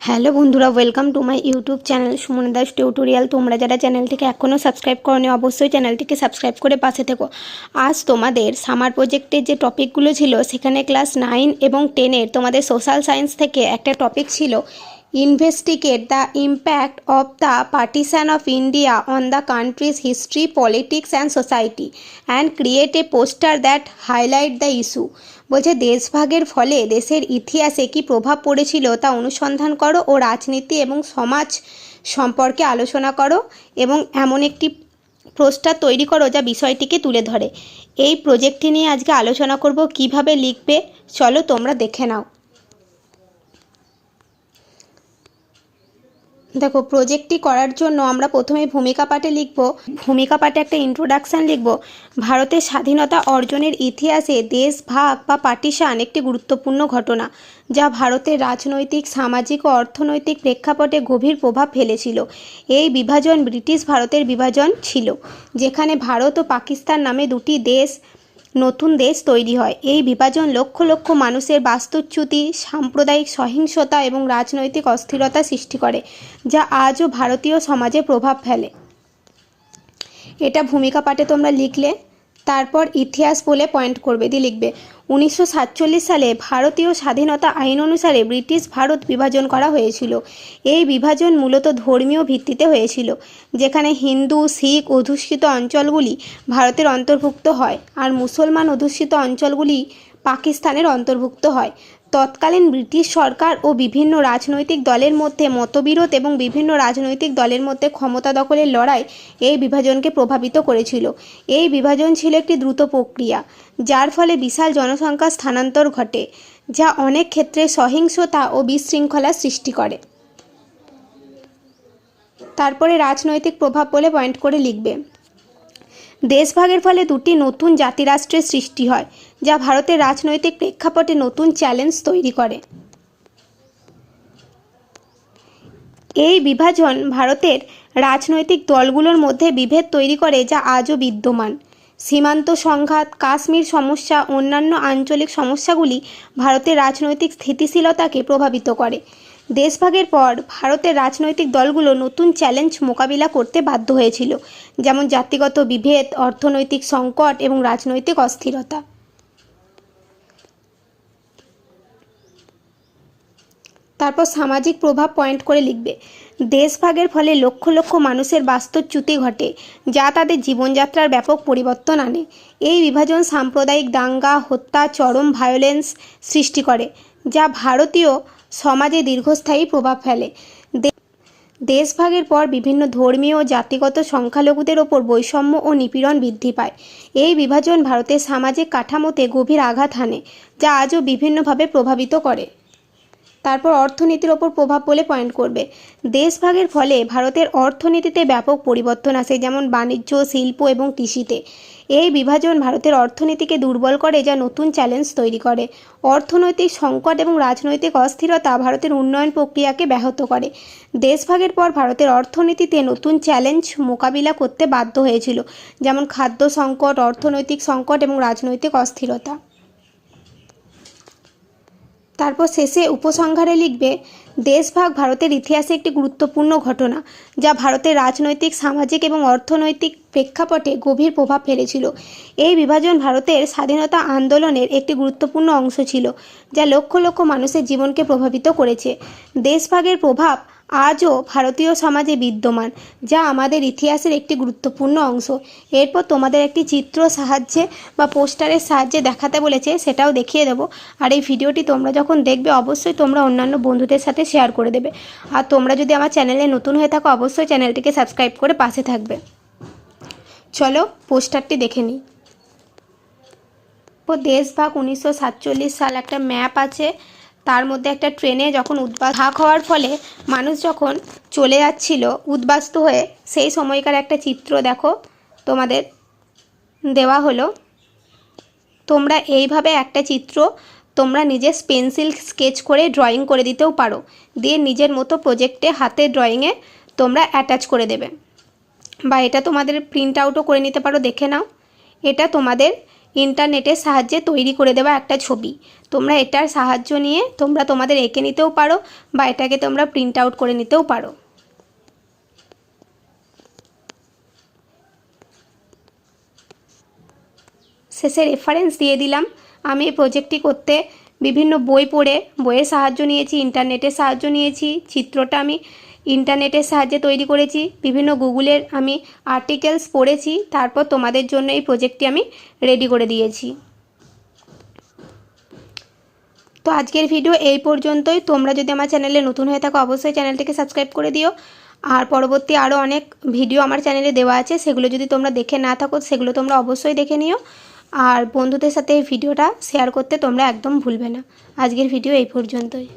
Hello বন্ধুরা welcome to my YouTube channel Suman Das tutorial তোমরা যারা চ্যানেলটিকে এখনও সাবস্ক্রাইব করনি, অবশ্যই চ্যানেলটিকে সাবস্ক্রাইব করে পাশে থেকো। আজ তোমাদের সামার প্রজেক্টের যে টপিকগুলো ছিল, সেখানে ক্লাস নাইন এবং টেনের তোমাদের সোশ্যাল সায়েন্স থেকে একটা টপিক ছিল investigate the impact of the partition of India on the country's history politics and society and create a poster that highlight the issue বলছে, দেশভাগের ফলে দেশের ইতিহাসে কি প্রভাব পড়েছিল তা অনুসন্ধান করো ও রাজনীতি এবং সমাজ সম্পর্কে আলোচনা করো এবং এমন একটি পোস্টার তৈরি করো যা বিষয়টিকে তুলে ধরে। এই প্রজেক্টটি নিয়ে আজকে আলোচনা করব, কীভাবে লিখবে, চলো তোমরা দেখে নাও। দেখো প্রজেক্টটি করার জন্য আমরা প্রথমে ভূমিকা পাঠে লিখব। ভূমিকা পাঠে একটা ইন্ট্রোডাকশান লিখব। ভারতের স্বাধীনতা অর্জনের ইতিহাসে দেশ, ভাগ বা পার্টিশান একটি গুরুত্বপূর্ণ ঘটনা, যা ভারতের রাজনৈতিক, সামাজিক ও অর্থনৈতিক প্রেক্ষাপটে গভীর প্রভাব ফেলেছিল। এই বিভাজন ব্রিটিশ ভারতের বিভাজন ছিল, যেখানে ভারত ও পাকিস্তান নামে দুটি দেশ নতুন দেশ তৈরি হয়। এই বিভাজন লক্ষ লক্ষ মানুষের বাস্তুচ্যুতি, সাম্প্রদায়িক সহিংসতা এবং রাজনৈতিক অস্থিরতা সৃষ্টি করে, যা আজও ভারতীয় সমাজে প্রভাব ফেলে। এটা ভূমিকা পাঠে তোমরা লিখলে। তারপর ইতিহাস বলে পয়েন্ট করবে দিয়ে লিখবে। উনিশশো সাতচল্লিশ সালে ভারতীয় স্বাধীনতা আইন অনুসারে ব্রিটিশ ভারত বিভাজন করা হয়েছিল। এই বিভাজন মূলত ধর্মীয় ভিত্তিতে হয়েছিল, যেখানে হিন্দু, শিখ অধ্যুষিত অঞ্চলগুলি ভারতের অন্তর্ভুক্ত হয় আর মুসলমান অধ্যুষিত অঞ্চলগুলি পাকিস্তানের অন্তর্ভুক্ত হয়। তৎকালীন ব্রিটিশ সরকার ও বিভিন্ন রাজনৈতিক দলের মধ্যে মতবিরোধ এবং বিভিন্ন রাজনৈতিক দলের মধ্যে ক্ষমতা দখলের লড়াই এই বিভাজনকে প্রভাবিত করেছিল। এই বিভাজন ছিল একটি দ্রুত প্রক্রিয়া, যার ফলে বিশাল জনসংখ্যা স্থানান্তর ঘটে, যা অনেক ক্ষেত্রে সহিংসতা ও বিশৃঙ্খলার সৃষ্টি করে। তারপরে রাজনৈতিক প্রভাব বলে পয়েন্ট করে লিখবে। দেশভাগের ফলে দুটি নতুন জাতিরাষ্ট্রের সৃষ্টি হয়, যা ভারতের রাজনৈতিক প্রেক্ষাপটে নতুন চ্যালেঞ্জ তৈরি করে। এই বিভাজন ভারতের রাজনৈতিক দলগুলোর মধ্যে বিভেদ তৈরি করে, যা আজও বিদ্যমান। সীমান্ত সংঘাত, কাশ্মীর সমস্যা, অন্যান্য আঞ্চলিক সমস্যাগুলি ভারতের রাজনৈতিক স্থিতিশীলতাকে প্রভাবিত করে। দেশভাগের পর ভারতের রাজনৈতিক দলগুলো নতুন চ্যালেঞ্জ মোকাবিলা করতে বাধ্য হয়েছিল, যেমন জাতিগত বিভেদ, অর্থনৈতিক সংকট এবং রাজনৈতিক অস্থিরতা। তারপর সামাজিক প্রভাব পয়েন্ট করে লিখবে, দেশভাগের ফলে লক্ষ লক্ষ মানুষের বাস্তুচ্যুতি ঘটে, যা তাদের জীবনযাত্রার ব্যাপক পরিবর্তন আনে। এই বিভাজন সাম্প্রদায়িক দাঙ্গা, হত্যা, চরম ভায়োলেন্স সৃষ্টি করে, যা ভারতীয় সমাজে দীর্ঘস্থায়ী প্রভাব ফেলে। দেশভাগের পর বিভিন্ন ধর্মীয় ও জাতিগত সংখ্যালঘুদের ওপর বৈষম্য ও নিপীড়ন বৃদ্ধি পায়। এই বিভাজন ভারতের সামাজিক কাঠামোতে গভীর আঘাত হানে, যা আজও বিভিন্নভাবে প্রভাবিত করে। তারপর অর্থনীতির ওপর প্রভাব বলে পয়েন্ট করবে। দেশভাগের ফলে ভারতের অর্থনীতিতে ব্যাপক পরিবর্তন আসে, যেমন বাণিজ্য, শিল্প এবং কৃষিতে। এই বিভাজন ভারতের অর্থনীতিকে দুর্বল করে, যা নতুন চ্যালেঞ্জ তৈরি করে। অর্থনৈতিক সংকট এবং রাজনৈতিক অস্থিরতা ভারতের উন্নয়ন প্রক্রিয়াকে ব্যাহত করে। দেশভাগের পর ভারতের অর্থনীতিতে নতুন চ্যালেঞ্জ মোকাবিলা করতে বাধ্য হয়েছিল, যেমন খাদ্য সংকট, অর্থনৈতিক সংকট এবং রাজনৈতিক অস্থিরতা। তারপর শেষে উপসংহারে লিখবে, দেশভাগ ভারতের ইতিহাসে একটি গুরুত্বপূর্ণ ঘটনা, যা ভারতের রাজনৈতিক, সামাজিক এবং অর্থনৈতিক প্রেক্ষাপটে গভীর প্রভাব ফেলেছিল। এই বিভাজন ভারতের স্বাধীনতা আন্দোলনের একটি গুরুত্বপূর্ণ অংশ ছিল, যা লক্ষ লক্ষ মানুষের জীবনকে প্রভাবিত করেছে। দেশভাগের প্রভাব আজও ভারতীয় সমাজে বিদ্যমান, যা আমাদের ইতিহাসের একটি গুরুত্বপূর্ণ অংশ। এরপর তোমাদের একটি চিত্র সাহায্যে বা পোস্টারের সাহায্যে দেখাতে বলেছে, সেটাও দেখিয়ে দেবো। আর এই ভিডিওটি তোমরা যখন দেখবে, অবশ্যই তোমরা অন্যান্য বন্ধুদের সাথে শেয়ার করে দেবে। আর তোমরা যদি আমার চ্যানেলে নতুন হয়ে থাকো, অবশ্যই চ্যানেলটিকে সাবস্ক্রাইব করে পাশে থাকবে। চলো পোস্টারটি দেখে নিই। দেশভাগ উনিশশো সাতচল্লিশ সাল একটা ম্যাপ আছে। তার মধ্যে একটা ট্রেনে যখন উদ্বাস ভাগ হওয়ার ফলে মানুষ যখন চলে যাচ্ছিল, উদ্বাস্ত হয়ে সেই সময়কার একটা চিত্র দেখো, তোমাদের দেওয়া হলো। তোমরা এইভাবে একটা চিত্র তোমরা নিজের পেন্সিল স্কেচ করে ড্রয়িং করে দিতেও পারো। দিয়ে নিজের মতো প্রজেক্টে হাতে ড্রয়িংয়ে তোমরা অ্যাটাচ করে দেবে। বা এটা তোমাদের প্রিন্ট আউটও করে নিতে পারো, দেখে নাও। এটা তোমাদের ইন্টারনেটের সাহায্যে তৈরি করে দেওয়া একটা ছবি। তোমরা এটার সাহায্য নিয়ে তোমরা তোমাদের এঁকে নিতেও পারো বা এটাকে তোমরা প্রিন্ট আউট করে নিতেও পারো। শেষে রেফারেন্স দিয়ে দিলাম। আমি এই প্রজেক্টটি করতে বিভিন্ন বই পড়ে, বইয়ের সাহায্য নিয়েছি ইন্টারনেটের সাহায্য নিয়েছি, চিত্রটা আমি ইন্টারনেটের সাহায্যে তৈরি করেছি, বিভিন্ন গুগলের আমি আর্টিকেলস পড়েছি, তারপর তোমাদের জন্য এই প্রজেক্টটি আমি রেডি করে দিয়েছি। তো আজকের ভিডিও এই পর্যন্তই। তোমরা যদি আমার চ্যানেলে নতুন হয়ে থাকো, অবশ্যই চ্যানেলটিকে সাবস্ক্রাইব করে দিও। আর পরবর্তী আরও অনেক ভিডিও আমার চ্যানেলে দেওয়া আছে, সেগুলো যদি তোমরা দেখে না থাকো, সেগুলো তোমরা অবশ্যই দেখে নিও। আর বন্ধুদের সাথে এই ভিডিওটা শেয়ার করতে তোমরা একদম ভুলবে না। আজকের ভিডিও এই পর্যন্তই।